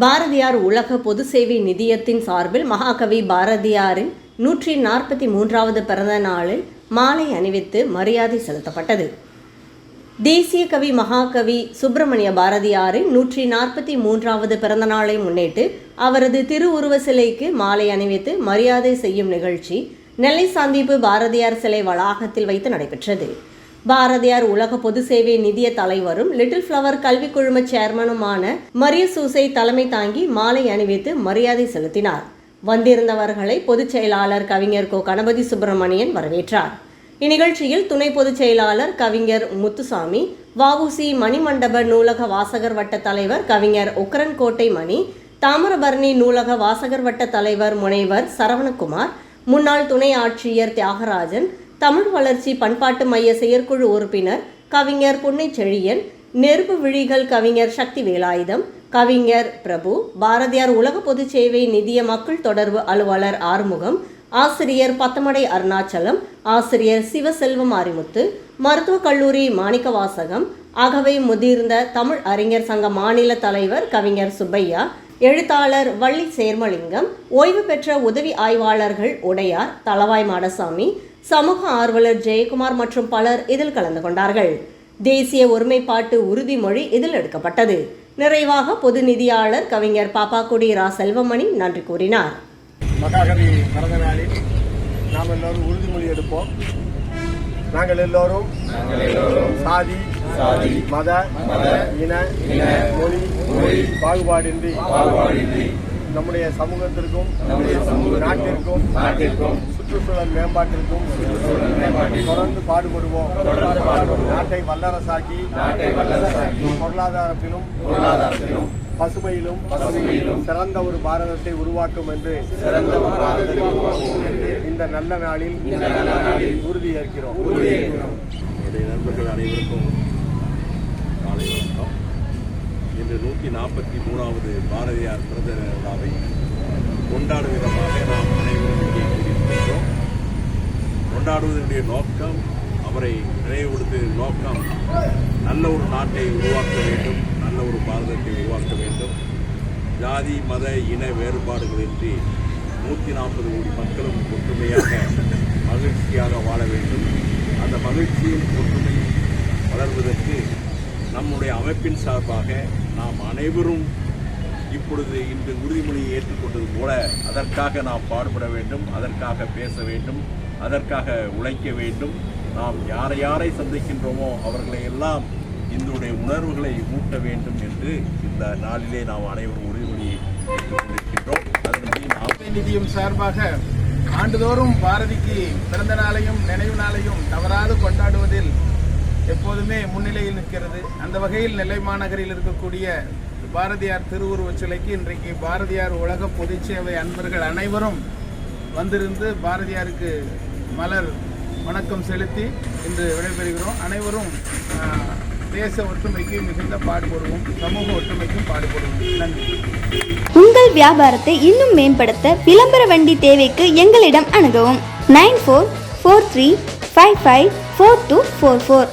பாரதியார் உலக பொது சேவை நிதியத்தின் சார்பில் மகாகவி பாரதியாரின் நூற்றி நாற்பத்தி மூன்றாவது பிறந்த நாளில் மாலை அணிவித்து மரியாதை செலுத்தப்பட்டது. தேசிய கவி மகாகவி சுப்பிரமணிய பாரதியாரின் நூற்றி நாற்பத்தி மூன்றாவது பிறந்த நாளை முன்னிட்டு அவரது திருவுருவ சிலைக்கு மாலை அணிவித்து மரியாதை செய்யும் நிகழ்ச்சி நெல்லை சந்திப்பு பாரதியார் சிலை வளாகத்தில் வைத்து நடைபெற்றது. பாரதியார் உலக பொது சேவை நிதிய தலைவரும் லிட்டில் ஃப்ளவர் கல்வி குழும சேர்மனுமான மரிய சூசை தலைமை தாங்கி மாலை அணிவித்து மரியாதை செலுத்தினார். வந்திருந்தவர்களை பொதுச் செயலாளர் கவிஞர் கோ. கணபதி சுப்பிரமணியன் வரவேற்றார். இந்நிகழ்ச்சியில் துணை பொதுச் செயலாளர் கவிஞர் முத்துசாமி வஉசி மணிமண்டப நூலக வாசகர் வட்ட தலைவர் கவிஞர் உக்கரன்கோட்டை மணி தாமிரபரணி நூலக வாசகர் வட்ட தலைவர் முனைவர் சரவணகுமார் முன்னாள் துணை ஆட்சியர் தியாகராஜன் தமிழ் வளர்ச்சி பண்பாட்டு மைய செயற்குழு உறுப்பினர் கவிஞர் புன்னை செழியன் நெருப்பு விழிகள் கவிஞர் சக்தி வேலாயுதம் கவிஞர் பிரபு பாரதியார் உலக பொதுச் சேவை நிதிய மக்கள் தொடர்பு அலுவலர் ஆறுமுகம் ஆசிரியர் பத்தமடை அருணாச்சலம் ஆசிரியர் சிவசெல்வம் அறிமுத்து மருத்துவக் கல்லூரி மாணிக்கவாசகம் ஆகவே முதிர்ந்த தமிழ் அறிஞர் சங்க மாநில தலைவர் கவிஞர் சுப்பையா எழுத்தாளர் வள்ளி சேர்மலிங்கம் ஓய்வு பெற்ற உதவி ஆய்வாளர்கள் உடையார் தளவாய் மாடசாமி சமூக ஆர்வலர் ஜெயக்குமார் மற்றும் பலர் இதில் கலந்து கொண்டார்கள். தேசிய ஒருமைப்பாட்டு உறுதிமொழி இதில் எடுக்கப்பட்டது. நிறைவாக பொது நிதியாளர் கவிஞர் பாப்பாக்குடி ரா செல்வமணி நன்றி கூறினார். மகாகவி பிறந்த நாளில் நாம் எல்லோரும் உறுதிமொழி எடுப்போம். நாங்கள் எல்லோரும் சாதி சாதி மத மத இன இன மொழி மொழி பாகுபாடின்றி பாகுபாடின்றி நம்முடைய சமூகத்திற்கும் நம்முடைய சமூக நாட்டிற்கும் நாட்டிற்கும் சுற்றுச்சூழல் மேம்பாட்டிற்கும் சுற்றுச்சூழல் மேம்பாட்டில் தொடர்ந்து பாடுபடுவோம். நாட்டை வல்லரசாக்கி நாட்டை வல்லரசாக்கி பொருளாதாரத்திலும் பொருளாதாரத்திலும் பசுமையிலும் பசுமையிலும் சிறந்த ஒரு பாரதத்தை உருவாக்கும் என்று சிறந்த ஒரு பாரதத்தை உருவாக்கும் என்று இந்த நல்ல நாளில் இந்த நல்ல நாளில் உறுதி ஏற்கிறோம் உறுதி ஏற்கிறோம் என்னுடைய நண்பர்கள் அனைவருக்கும் இன்று நூற்றி நாற்பத்தி மூணாவது பாரதியார் பிறந்த விழாவை கொண்டாடும் விதமாக நாம் அனைவரும் இங்கே கூடியிருக்கின்றோம் கொண்டாடுவதனுடைய நோக்கம் அவரை நினைவுபடுத்துவதன் நோக்கம் நல்ல ஒரு நாட்டை உருவாக்க வேண்டும் நல்ல ஒரு பாரதத்தை உருவாக்க வேண்டும். ஜாதி மத இன வேறுபாடுகளின்றி நூற்றி நாற்பது கோடி மக்களும் ஒற்றுமையாக மகிழ்ச்சியாக வாழ வேண்டும். அந்த மகிழ்ச்சியும் ஒற்றுமையும் வளர்வதற்கு நம்முடைய அமைப்பின் சார்பாக நாம் அனைவரும் இப்பொழுது இன்று உறுதிமொழியை ஏற்றுக்கொண்டது போல அதற்காக நாம் பாடுபட வேண்டும் அதற்காக பேச வேண்டும் அதற்காக உழைக்க வேண்டும். நாம் யாரை யாரை சந்திக்கின்றோமோ அவர்களை எல்லாம் இதனுடைய உணர்வுகளை ஊட்ட வேண்டும் என்று இந்த நாளிலே நாம் அனைவரும் உறுதிமொழியை ஏற்றுக்கொண்டிருக்கின்றோம். அதன்படி நிதியம் சார்பாக ஆண்டுதோறும் பாரதிக்கு பிறந்த நாளையும் நினைவு நாளையும் தவறாது கொண்டாடுவதில் எப்போதுமே முன்னிலையில் நிற்கிறது. அந்த வகையில் நெல்லை மாநகரில் இருக்கக்கூடிய பாரதியார் திருவுருவச் சிலைக்கு இன்றைக்கு பாரதியார் உலக பொதுச்சேவை அன்பர்கள் அனைவரும் வந்திருந்து பாரதியாருக்கு மலர் வணக்கம் செலுத்தி இன்று விடைபெறுகிறோம். அனைவரும் தேச ஒற்றுமைக்கு மிகுந்த பாடுபடுவோம். சமூக ஒற்றுமைக்கும் பாடுபடுவோம். நன்றி. உங்கள் வியாபாரத்தை இன்னும் மேம்படுத்த விளம்பர வண்டி தேவைக்கு எங்களிடம் அணுகவும். Nine four four three five five four two four four.